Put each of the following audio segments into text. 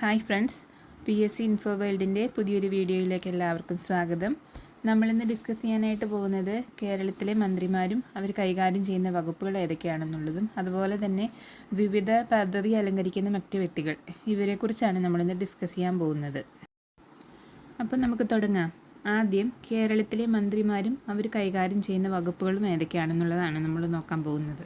Hi friends P S C info വേൾഡിന്റെ പുതിയൊരു വീഡിയോയിലേക്ക് എല്ലാവർക്കും സ്വാഗതം. നമ്മളിന്ന് ഡിസ്കസ് ചെയ്യാനായിട്ട് പോകുന്നത് കേരളത്തിലെ മന്ത്രിമാരും അവർ കൈകാര്യം ചെയ്യുന്ന വകുപ്പുകൾ ഏതൊക്കെയാണെന്നുള്ളതും അതുപോലെ തന്നെ വിവിധ പദവി അലങ്കരിക്കുന്ന മറ്റ് വ്യക്തികൾ ഇവരെക്കുറിച്ചാണ് നമ്മളിന്ന് ഡിസ്കസ് ചെയ്യാൻ പോകുന്നത്. അപ്പം നമുക്ക് തുടങ്ങാം. ആദ്യം കേരളത്തിലെ മന്ത്രിമാരും അവർ കൈകാര്യം ചെയ്യുന്ന വകുപ്പുകളും ഏതൊക്കെയാണെന്നുള്ളതാണ് നമ്മൾ നോക്കാൻ പോകുന്നത്.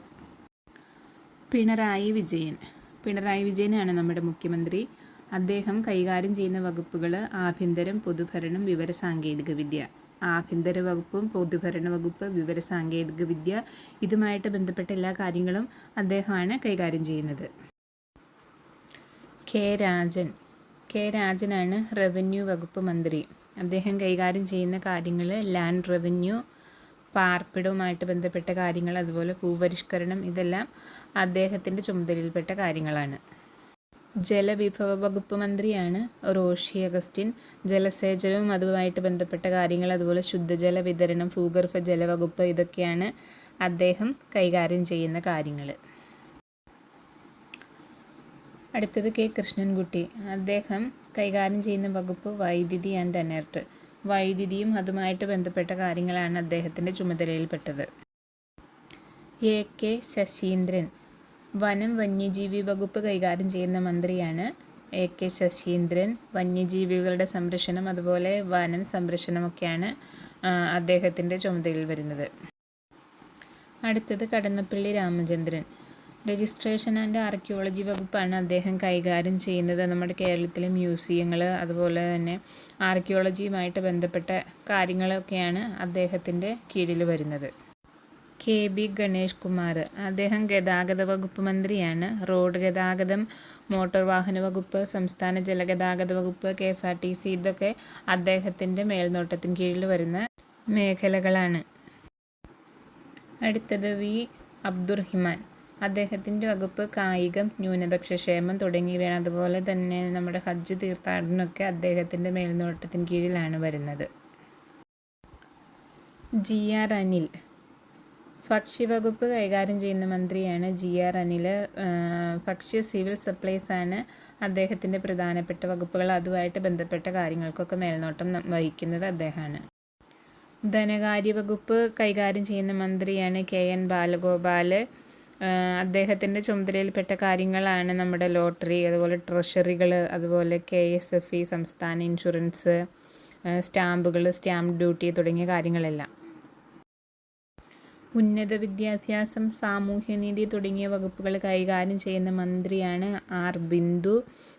പിണറായി വിജയൻ. പിണറായി വിജയനാണ് നമ്മുടെ മുഖ്യമന്ത്രി. അദ്ദേഹം കൈകാര്യം ചെയ്യുന്ന വകുപ്പുകൾ ആഭ്യന്തരം പൊതുഭരണം വിവരസാങ്കേതിക വിദ്യ. ആഭ്യന്തര വകുപ്പും പൊതുഭരണ വകുപ്പ് വിവരസാങ്കേതിക വിദ്യ ഇതുമായിട്ട് ബന്ധപ്പെട്ട എല്ലാ കാര്യങ്ങളും അദ്ദേഹമാണ് കൈകാര്യം ചെയ്യുന്നത്. കെ രാജൻ. കെ രാജനാണ് റവന്യൂ വകുപ്പ് മന്ത്രി. അദ്ദേഹം കൈകാര്യം ചെയ്യുന്ന കാര്യങ്ങൾ ലാൻഡ് റവന്യൂ പാർപ്പിടവുമായിട്ട് ബന്ധപ്പെട്ട കാര്യങ്ങൾ അതുപോലെ ഭൂപരിഷ്കരണം ഇതെല്ലാം അദ്ദേഹത്തിന്റെ ചുമതലയിൽപ്പെട്ട കാര്യങ്ങളാണ്. ജലവിഭവ വകുപ്പ് മന്ത്രിയാണ് റോഷി അഗസ്റ്റിൻ. ജലസേചനവും അതുമായിട്ട് ബന്ധപ്പെട്ട കാര്യങ്ങൾ അതുപോലെ ശുദ്ധജല വിതരണം ഭൂഗർഭ ജലവകുപ്പ് ഇതൊക്കെയാണ് അദ്ദേഹം കൈകാര്യം ചെയ്യുന്ന കാര്യങ്ങൾ അടുത്തത് കെ കൃഷ്ണൻകുട്ടി. അദ്ദേഹം കൈകാര്യം ചെയ്യുന്ന വകുപ്പ് വൈദ്യുതി ആൻഡ് അനർട്ട്. വൈദ്യുതിയും അതുമായിട്ട് ബന്ധപ്പെട്ട കാര്യങ്ങളാണ് അദ്ദേഹത്തിന്റെ ചുമതലയിൽപ്പെട്ടത്. A K Saseendran. വനം വന്യജീവി വകുപ്പ് കൈകാര്യം ചെയ്യുന്ന മന്ത്രിയാണ് എ കെ ശശീന്ദ്രൻ. വന്യജീവികളുടെ സംരക്ഷണം അതുപോലെ വനം സംരക്ഷണമൊക്കെയാണ് അദ്ദേഹത്തിന്റെ ചുമതലയിൽ വരുന്നത്. അടുത്തത് Kadannappalli Ramachandran. Registration and archaeology വകുപ്പാണ് അദ്ദേഹം കൈകാര്യം ചെയ്യുന്നത്. നമ്മുടെ കേരളത്തിലെ മ്യൂസിയങ്ങൾ അതുപോലെ തന്നെ ആർക്കിയോളജിയുമായിട്ട് ബന്ധപ്പെട്ട കാര്യങ്ങളൊക്കെയാണ് അദ്ദേഹത്തിന്റെ കീഴിൽ വരുന്നത്. കെ. ബി. ഗണേഷ് കുമാർ. അദ്ദേഹം ഗതാഗത വകുപ്പ് മന്ത്രിയാണ്. റോഡ് ഗതാഗതം മോട്ടോർ വാഹന വകുപ്പ് സംസ്ഥാന ജലഗതാഗത വകുപ്പ് K S R T C ഇതൊക്കെ അദ്ദേഹത്തിന്റെ മേൽനോട്ടത്തിന് കീഴിൽ വരുന്ന മേഖലകളാണ്. അടുത്തത് വി. അബ്ദുറഹിമാൻ. അദ്ദേഹത്തിന്റെ വകുപ്പ് കായികം ന്യൂനപക്ഷ ക്ഷേമം തുടങ്ങിയവയാണ്. അതുപോലെ തന്നെ നമ്മുടെ ഹജ്ജ് തീർത്ഥാടനമൊക്കെ അദ്ദേഹത്തിന്റെ മേൽനോട്ടത്തിന് കീഴിലാണ് വരുന്നത്. G R Anil. ഭക്ഷ്യവകുപ്പ് കൈകാര്യം ചെയ്യുന്ന മന്ത്രിയാണ് ജി ആർ അനിൽ. ഭക്ഷ്യ സിവിൽ സപ്ലൈസ് ആണ് അദ്ദേഹത്തിന്റെ പ്രധാനപ്പെട്ട വകുപ്പുകൾ. അതുമായിട്ട് ബന്ധപ്പെട്ട കാര്യങ്ങൾക്കൊക്കെ മേൽനോട്ടം വഹിക്കുന്നത് അദ്ദേഹമാണ്. ധനകാര്യ വകുപ്പ് കൈകാര്യം ചെയ്യുന്ന മന്ത്രിയാണ് കെ എൻ ബാലഗോപാൽ അദ്ദേഹത്തിന്റെ ചുമതലയിൽപ്പെട്ട കാര്യങ്ങളാണ് നമ്മുടെ ലോട്ടറി അതുപോലെ ട്രഷറികൾ അതുപോലെ കെ എസ് എഫ് ഇ സംസ്ഥാന ഇൻഷുറൻസ് സ്റ്റാമ്പുകൾ സ്റ്റാമ്പ് ഡ്യൂട്ടി തുടങ്ങിയ കാര്യങ്ങളെല്ലാം. ഉന്നത വിദ്യാഭ്യാസം സാമൂഹ്യനീതി തുടങ്ങിയ വകുപ്പുകൾ കൈകാര്യം ചെയ്യുന്ന മന്ത്രിയാണ് ആർ. ബിന്ദു.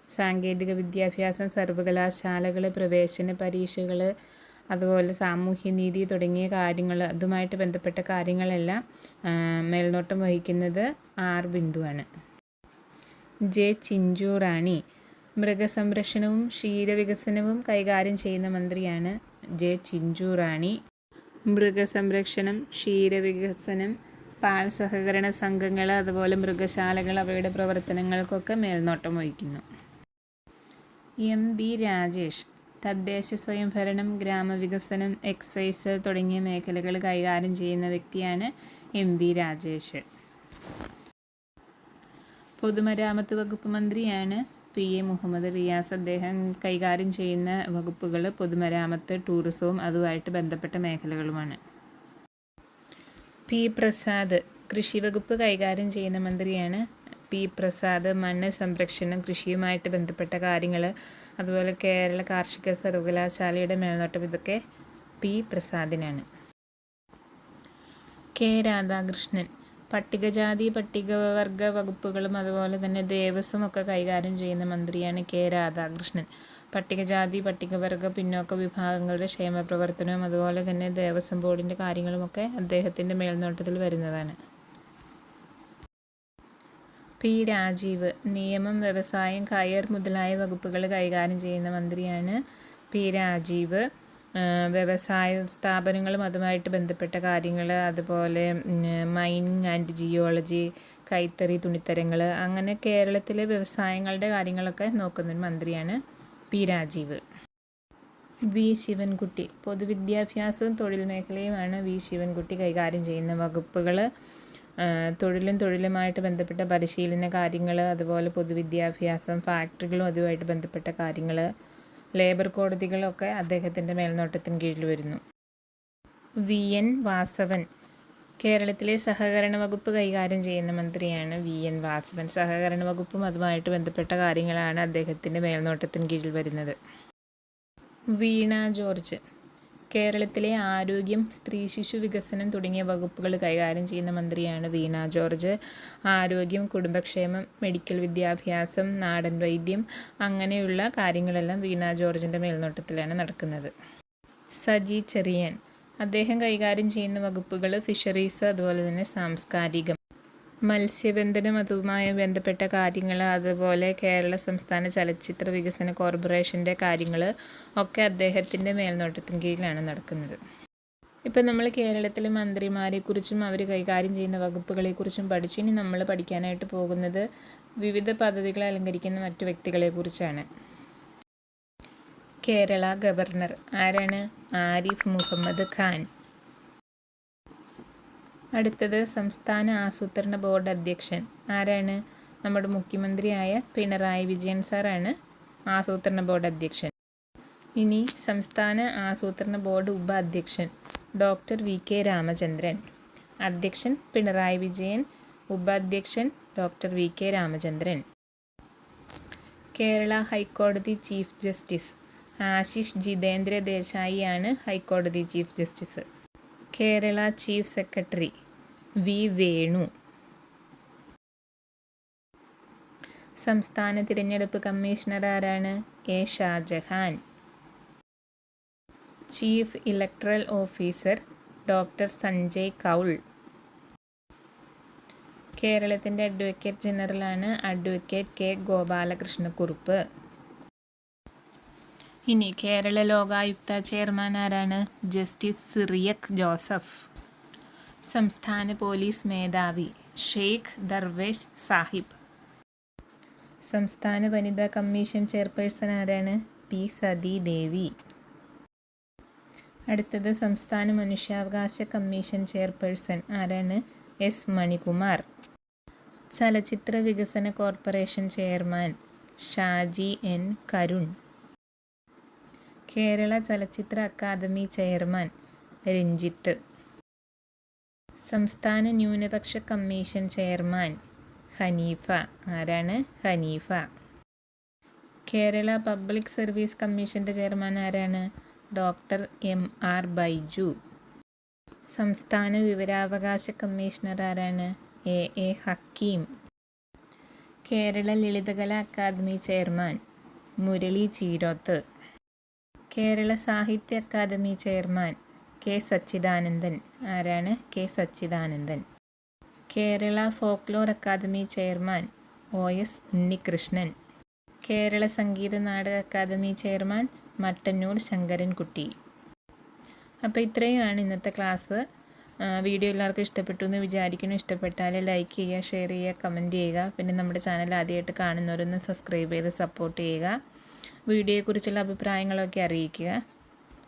സാങ്കേതിക വിദ്യാഭ്യാസം സർവകലാശാലകൾ പ്രവേശന പരീക്ഷകൾ അതുപോലെ സാമൂഹ്യനീതി തുടങ്ങിയ കാര്യങ്ങൾ അതുമായിട്ട് ബന്ധപ്പെട്ട കാര്യങ്ങളെല്ലാം മേൽനോട്ടം വഹിക്കുന്നത് ആർ ബിന്ദുവാണ്. ജെ ചിഞ്ചു റാണി മൃഗസംരക്ഷണവും ക്ഷീരവികസനവും കൈകാര്യം ചെയ്യുന്ന മന്ത്രിയാണ് ജെ ചിഞ്ചു റാണി. മൃഗസംരക്ഷണം ക്ഷീരവികസനം പാൽ സഹകരണ സംഘങ്ങൾ അതുപോലെ മൃഗശാലകൾ അവയുടെ പ്രവർത്തനങ്ങൾക്കൊക്കെ മേൽനോട്ടം വഹിക്കുന്നു. എം ബി രാജേഷ് തദ്ദേശ സ്വയംഭരണം ഗ്രാമവികസനം എക്സൈസ് തുടങ്ങിയ മേഖലകൾ കൈകാര്യം ചെയ്യുന്ന വ്യക്തിയാണ് എം വി രാജേഷ്. പൊതുമരാമത്ത് വകുപ്പ് മന്ത്രിയാണ് പി എ മുഹമ്മദ് റിയാസ്. അദ്ദേഹം കൈകാര്യം ചെയ്യുന്ന വകുപ്പുകൾ പൊതുമരാമത്ത് ടൂറിസവും അതുമായിട്ട് ബന്ധപ്പെട്ട മേഖലകളുമാണ്. പി പ്രസാദ് കൃഷി വകുപ്പ് കൈകാര്യം ചെയ്യുന്ന മന്ത്രിയാണ്. പി പ്രസാദ് മണ്ണ് സംരക്ഷണം കൃഷിയുമായിട്ട് ബന്ധപ്പെട്ട കാര്യങ്ങൾ അതുപോലെ കേരള കാർഷിക സർവകലാശാലയുടെ മേൽനോട്ടം ഇതൊക്കെ പി പ്രസാദിനാണ്. കെ രാധാകൃഷ്ണൻ പട്ടികജാതി പട്ടികവർഗ വകുപ്പുകളും അതുപോലെ തന്നെ ദേവസ്വം ഒക്കെ കൈകാര്യം ചെയ്യുന്ന മന്ത്രിയാണ് കെ രാധാകൃഷ്ണൻ. പട്ടികജാതി പട്ടികവർഗ പിന്നോക്ക വിഭാഗങ്ങളുടെ ക്ഷേമപ്രവർത്തനവും അതുപോലെ തന്നെ ദേവസ്വം ബോർഡിന്റെ കാര്യങ്ങളുമൊക്കെ അദ്ദേഹത്തിന്റെ മേൽനോട്ടത്തിൽ വരുന്നതാണ്. പി. രാജീവ് നിയമം വ്യവസായം കയർ മുതലായ വകുപ്പുകൾ കൈകാര്യം ചെയ്യുന്ന മന്ത്രിയാണ് പി. രാജീവ്. വ്യവസായ സ്ഥാപനങ്ങളും അതുമായിട്ട് ബന്ധപ്പെട്ട കാര്യങ്ങൾ അതുപോലെ മൈനിങ് ആൻഡ് ജിയോളജി കൈത്തറി തുണിത്തരങ്ങൾ അങ്ങനെ കേരളത്തിലെ വ്യവസായങ്ങളുടെ കാര്യങ്ങളൊക്കെ നോക്കുന്ന ഒരു മന്ത്രിയാണ് പി. രാജീവ്. വി. ശിവൻകുട്ടി. പൊതുവിദ്യാഭ്യാസവും തൊഴിൽ മേഖലയുമാണ് വി. ശിവൻകുട്ടി കൈകാര്യം ചെയ്യുന്ന വകുപ്പുകൾ. തൊഴിലും തൊഴിലുമായിട്ട് ബന്ധപ്പെട്ട പരിശീലന കാര്യങ്ങൾ അതുപോലെ പൊതുവിദ്യാഭ്യാസം ഫാക്ടറികളും അതുമായിട്ട് ബന്ധപ്പെട്ട കാര്യങ്ങൾ ലേബർ കോടതികളൊക്കെ അദ്ദേഹത്തിന്റെ മേൽനോട്ടത്തിന് കീഴിൽ വരുന്നു. വി. എൻ. വാസവൻ കേരളത്തിലെ സഹകരണ വകുപ്പ് കൈകാര്യം ചെയ്യുന്ന മന്ത്രിയാണ് വി. എൻ. വാസവൻ. സഹകരണ വകുപ്പും അതുമായിട്ട് ബന്ധപ്പെട്ട കാര്യങ്ങളാണ് അദ്ദേഹത്തിന്റെ മേൽനോട്ടത്തിന് കീഴിൽ വരുന്നത്. വീണ ജോർജ് കേരളത്തിലെ ആരോഗ്യം സ്ത്രീ ശിശു വികസനം തുടങ്ങിയ വകുപ്പുകൾ കൈകാര്യം ചെയ്യുന്ന മന്ത്രിയാണ് വീണ ജോർജ്. ആരോഗ്യം കുടുംബക്ഷേമം മെഡിക്കൽ വിദ്യാഭ്യാസം നാടൻ വൈദ്യം അങ്ങനെയുള്ള കാര്യങ്ങളെല്ലാം വീണ ജോർജിന്റെ മേൽനോട്ടത്തിലാണ് നടക്കുന്നത്. സജി ചെറിയൻ. അദ്ദേഹം കൈകാര്യം ചെയ്യുന്ന വകുപ്പുകൾ ഫിഷറീസ് അതുപോലെ തന്നെ സാംസ്കാരികം. മത്സ്യബന്ധനം അതുമായി ബന്ധപ്പെട്ട കാര്യങ്ങൾ അതുപോലെ കേരള സംസ്ഥാന ചലച്ചിത്ര വികസന കോർപ്പറേഷന്റെ കാര്യങ്ങൾ ഒക്കെ അദ്ദേഹത്തിന്റെ മേൽനോട്ടത്തിന് കീഴിലാണ് നടക്കുന്നത്. ഇപ്പം നമ്മൾ കേരളത്തിലെ മന്ത്രിമാരെക്കുറിച്ചും അവർ കൈകാര്യം ചെയ്യുന്ന വകുപ്പുകളെക്കുറിച്ചും പഠിച്ചു. ഇനി നമ്മൾ പഠിക്കാനായിട്ട് പോകുന്നത് വിവിധ പദവികൾ അലങ്കരിക്കുന്ന മറ്റു വ്യക്തികളെക്കുറിച്ചാണ്. കേരള ഗവർണർ ആരാണ്? ആരിഫ് മുഹമ്മദ് ഖാൻ. അടുത്തത് സംസ്ഥാന ആസൂത്രണ ബോർഡ് അധ്യക്ഷൻ. ആരാണ്? നമ്മുടെ മുഖ്യമന്ത്രിയായ പിണറായി വിജയൻ സാറാണ് ആസൂത്രണ ബോർഡ് അധ്യക്ഷൻ. ഇനി സംസ്ഥാന ആസൂത്രണ ബോർഡ് ഉപാധ്യക്ഷൻ ഡോക്ടർ വി കെ രാമചന്ദ്രൻ. അധ്യക്ഷൻ പിണറായി വിജയൻ ഉപാധ്യക്ഷൻ doctor V K Ramachandran. Kerala ഹൈക്കോടതി ചീഫ് ജസ്റ്റിസ് ആശിഷ് ജിതേന്ദ്ര ദേശായിയാണ് ഹൈക്കോടതി chief justice. Kerala chief secretary V Venu. സംസ്ഥാന തിരഞ്ഞെടുപ്പ് കമ്മീഷണർ ആരാണ്? A Shajahan. Chief electoral officer doctor Sanjay Kaul. കേരളത്തിന്റെ അഡ്വക്കേറ്റ് ജനറലാണ് അഡ്വക്കേറ്റ് കെ ഗോപാലകൃഷ്ണക്കുറുപ്പ്. ഇനി കേരള ലോകായുക്ത ചെയർമാൻ ആരാണ്? ജസ്റ്റിസ് സിറിയക് ജോസഫ്. സംസ്ഥാന പോലീസ് മേധാവി ഷെയ്ഖ് ദർവേഷ് സാഹിബ്. സംസ്ഥാന വനിതാ കമ്മീഷൻ ചെയർപേഴ്സൺ ആരാണ്? പി സതി ദേവി. അടുത്തത് സംസ്ഥാന മനുഷ്യാവകാശ കമ്മീഷൻ ചെയർപേഴ്സൺ ആരാണ്? എസ് മണികുമാർ. ചലച്ചിത്ര വികസന corporation chairman Shaji N Karun. Kerala ചലച്ചിത്ര അക്കാദമി ചെയർമാൻ രഞ്ജിത്ത്. സംസ്ഥാന ന്യൂനപക്ഷ കമ്മീഷൻ ചെയർമാൻ ഹനീഫ. ആരാണ് ഹനീഫ? കേരള പബ്ലിക് സർവീസ് കമ്മീഷന്റെ ചെയർമാൻ ആരാണ്? Doctor M R Baiju. സംസ്ഥാന വിവരാവകാശ കമ്മീഷണർ ആരാണ്? A A Hakeem. Kerala Lalithakala academy chairman Murali Cheeroth. Kerala Sahitya academy chairman K Sachidanandan. ആരാണ്? K Sachidanandan. Kerala folklore academy chairman O S Unnikrishnan. Kerala Sangeetha Nataka academy chairman Mattannur Sankarankutty. അപ്പോൾ ഇത്രയുമാണ് ഇന്നത്തെ class. Video എല്ലാവർക്കും ഇഷ്ടപ്പെട്ടു എന്ന് വിചാരിക്കുന്നു. ഇഷ്ടപ്പെട്ടാൽ like ചെയ്യുക ഷെയർ ചെയ്യുക കമന്റ് ചെയ്യുക. പിന്നെ നമ്മുടെ ചാനൽ ആദ്യമായിട്ട് കാണുന്നവരൊന്ന് സബ്സ്ക്രൈബ് ചെയ്ത് സപ്പോർട്ട് ചെയ്യുക. വീഡിയോയെക്കുറിച്ചുള്ള അഭിപ്രായങ്ങളൊക്കെ അറിയിക്കുക.